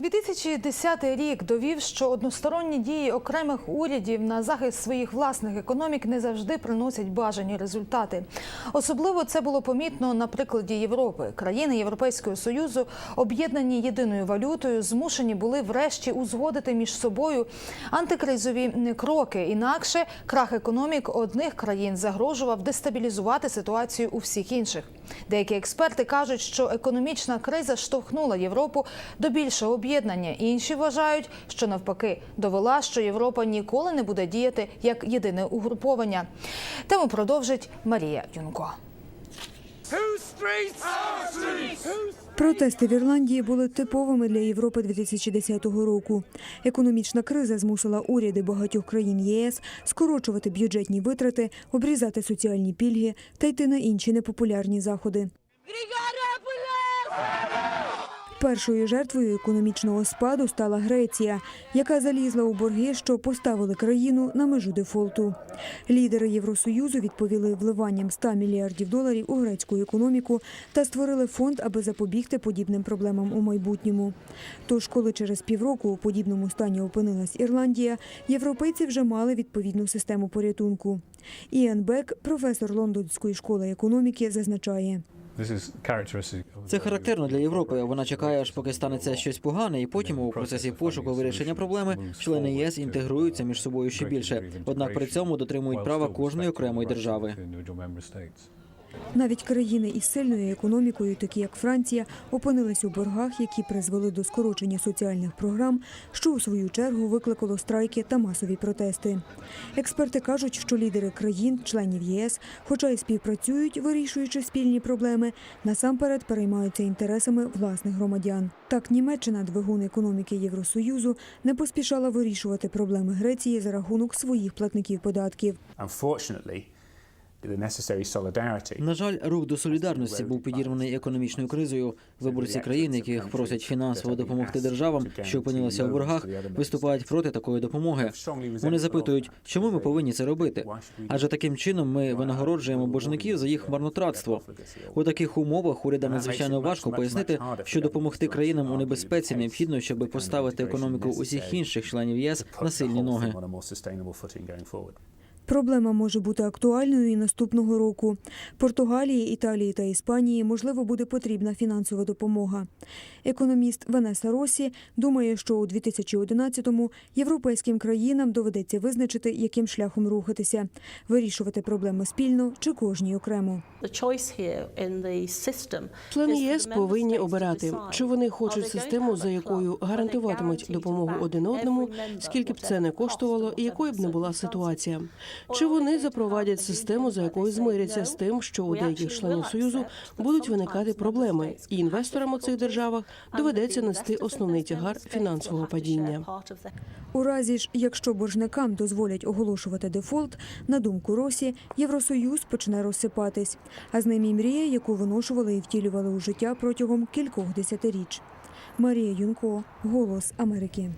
2010 рік довів, що односторонні дії окремих урядів на захист своїх власних економік не завжди приносять бажані результати. Особливо це було помітно на прикладі Європи. Країни Європейського союзу, об'єднані єдиною валютою, змушені були врешті узгодити між собою антикризові кроки. Інакше крах економік одних країн загрожував дестабілізувати ситуацію у всіх інших. Деякі експерти кажуть, що економічна криза штовхнула Європу до більшого об'єднання. Інші вважають, що навпаки довела, що Європа ніколи не буде діяти як єдине угруповання. Тему продовжить Марія Юнко. Протести в Ірландії були типовими для Європи 2010 року. Економічна криза змусила уряди багатьох країн ЄС скорочувати бюджетні витрати, обрізати соціальні пільги та йти на інші непопулярні заходи. Першою жертвою економічного спаду стала Греція, яка залізла у борги, що поставили країну на межу дефолту. Лідери Євросоюзу відповіли вливанням 100 мільярдів доларів у грецьку економіку та створили фонд, аби запобігти подібним проблемам у майбутньому. Тож, коли через півроку у подібному стані опинилась Ірландія, європейці вже мали відповідну систему порятунку. Іан Бек, професор Лондонської школи економіки, зазначає. Це характерно для Європи. Вона чекає, аж поки станеться щось погане, і потім у процесі пошуку вирішення проблеми члени ЄС інтегруються між собою ще більше. Однак при цьому дотримують права кожної окремої держави. Навіть країни із сильною економікою, такі як Франція, опинились у боргах, які призвели до скорочення соціальних програм, що у свою чергу викликало страйки та масові протести. Експерти кажуть, що лідери країн, членів ЄС, хоча й співпрацюють, вирішуючи спільні проблеми, насамперед переймаються інтересами власних громадян. Так, Німеччина, двигун економіки Євросоюзу, не поспішала вирішувати проблеми Греції за рахунок своїх платників податків. На жаль, рух до солідарності був підірваний економічною кризою. Виборці країн, яких просять фінансово допомогти державам, що опинилися у боргах, виступають проти такої допомоги. Вони запитують, чому ми повинні це робити? Адже таким чином ми винагороджуємо боржників за їх марнотратство. У таких умовах урядам надзвичайно важко пояснити, що допомогти країнам у небезпеці необхідно, щоб поставити економіку усіх інших членів ЄС на сильні ноги. Проблема може бути актуальною і наступного року. Португалії, Італії та Іспанії можливо буде потрібна фінансова допомога. Економіст Ванеса Росі думає, що у 2011-му європейським країнам доведеться визначити, яким шляхом рухатися, вирішувати проблеми спільно чи кожній окремо. Члени ЄС повинні обирати, чи вони хочуть систему, за якою гарантуватимуть допомогу один одному, скільки б це не коштувало, і якою б не була ситуація. Чи вони запровадять систему, за якою змиряться з тим, що у деяких членів союзу будуть виникати проблеми, і інвесторам у цих державах доведеться нести основний тягар фінансового падіння. У разі ж, якщо боржникам дозволять оголошувати дефолт, на думку Росі, Євросоюз почне розсипатись, а з ним і мрія, яку виношували і втілювали у життя протягом кількох десятиріч. Марія Юнко, Голос Америки.